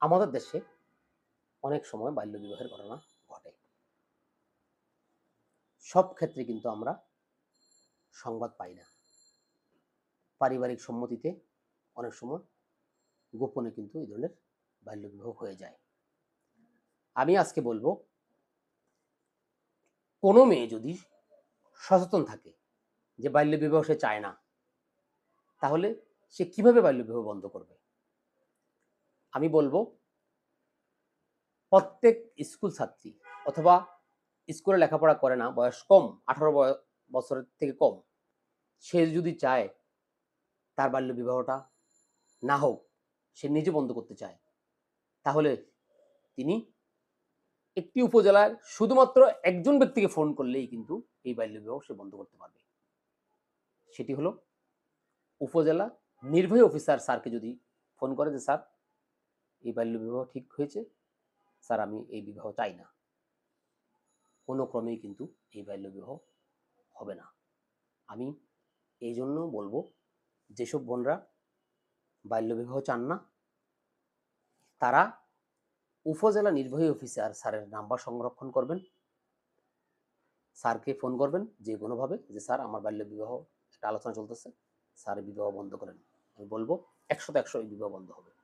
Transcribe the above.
আমাদের দেশে অনেক সময় বাল্যবিবাহের ঘটনা ঘটে। সব ক্ষেত্রে কিন্তু আমরা সংবাদ পাই না। পারিবারিক সম্মতিতে অনেক সময় গোপনে কিন্তু এই ধরনের বাল্যবিবাহ হয়ে যায়। আমি আজকে বলব, কোনো মেয়ে যদি সচেতন থাকে যে বাল্যবিবাহ সে চায় না, তাহলে সে কীভাবে বাল্যবিবাহ বন্ধ করবে? আমি বলব, প্রত্যেক স্কুল ছাত্রী অথবা স্কুলে লেখাপড়া করে না, বয়স কম, আঠারো বছরের থেকে কম, সে যদি চায় তার বাল্য বিবাহটা না হোক, সে নিজে বন্ধ করতে চায়, তাহলে তিনি একটি উপজেলার শুধুমাত্র একজন ব্যক্তিকে ফোন করলেই কিন্তু এই বাল্য বিবাহ সে বন্ধ করতে পারবে। সেটি হলো উপজেলা নির্বাহী অফিসার স্যারকে যদি ফোন করে যে স্যার এই বাল্য বিবাহ ঠিক হয়েছে? স্যার, আমি এই বিবাহ চাই না। কোনো ক্রমেই কিন্তু এই বাল্য বিবাহ হবে না। আমি এই জন্য বলব, যেসব বোনরা বাল্য বিবাহ চান না, তারা উপজেলা নির্বাহী অফিসার স্যারের নাম্বার সংরক্ষণ করবেন। স্যারকে ফোন করবেন যে কোনোভাবে যে, স্যার, আমার বাল্য বিবাহ, একটা আলোচনা চলতেছে। স্যার বিবাহ বন্ধ করেন। আমি বলব একশো একশো এই বিবাহ বন্ধ হবে।